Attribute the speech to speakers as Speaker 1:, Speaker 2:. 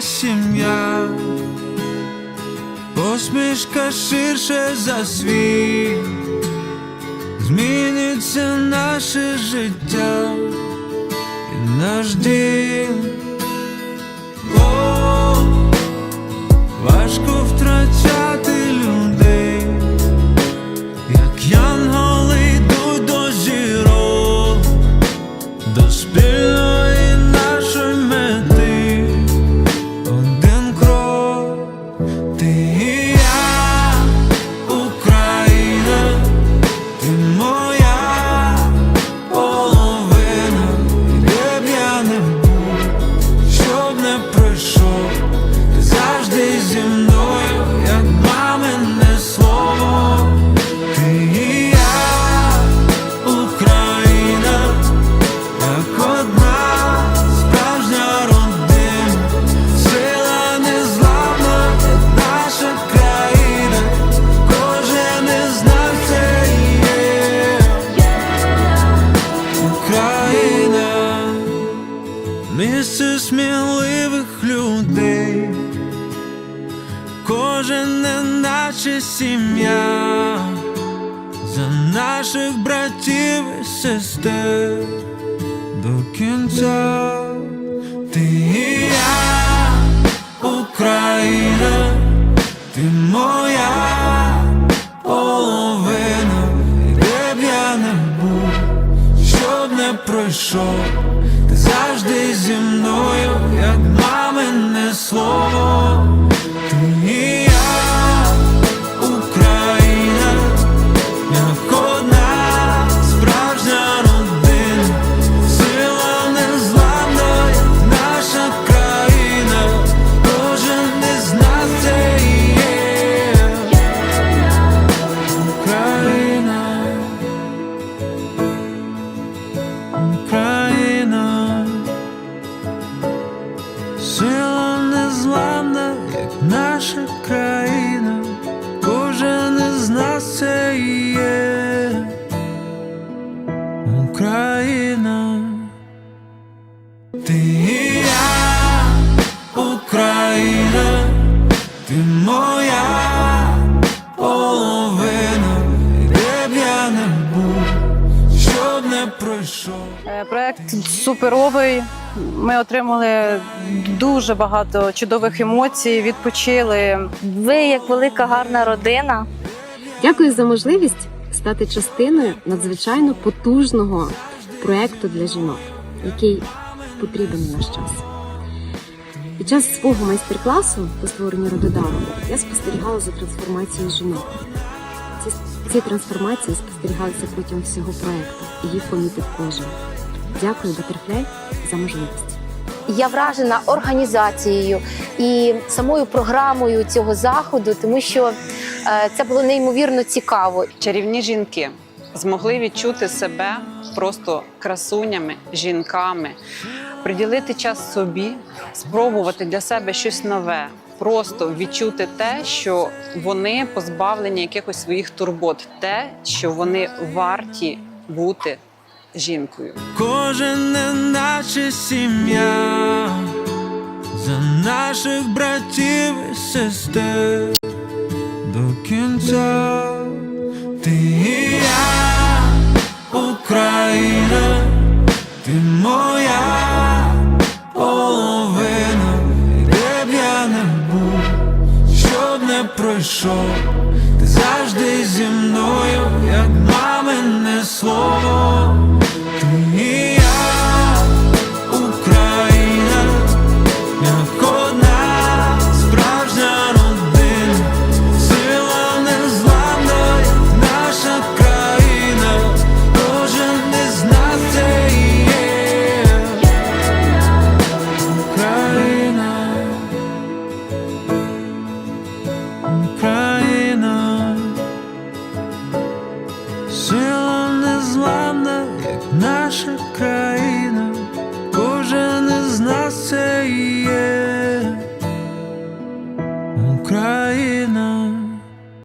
Speaker 1: сім'я, посмішка ширше за світ, зміниться наше життя. І наш дім. О, важко втрачати людей, як янголи йдуть до зірок, до спільної кожен не сім'я. За наших братів і сестер до кінця. Ти і я, Україна, ти моя сила незламна, як наша країна, кожен із нас це є. Україна, ти і я,
Speaker 2: Проект суперовий. Ми отримали дуже багато чудових емоцій, відпочили.
Speaker 3: Ви як велика гарна родина.
Speaker 4: Дякую за можливість стати частиною надзвичайно потужного проекту для жінок, який потрібен наш час. Під час свого майстер-класу по створенню рододаву я спостерігала за трансформацією жінок. Ці, ці трансформації спостерігалися протягом всього проекту, і їх помітив кожен. Дякую, Батерфляй, за можливість.
Speaker 3: Я вражена організацією і самою програмою цього заходу, тому що е, це було неймовірно цікаво.
Speaker 5: чарівні жінки змогли відчути себе просто красунями, жінками, приділити час собі, спробувати для себе щось нове. Просто відчути те, що вони позбавлені якихось своїх турбот, те, що вони варті бути жінкою.
Speaker 1: Кожен не наче сім'я за наших братів і сестер до кінця ти і я, Україна, ти моя половина, де б я не був, щоб не пройшов, ти завжди зі мною, як мамине слово. Наша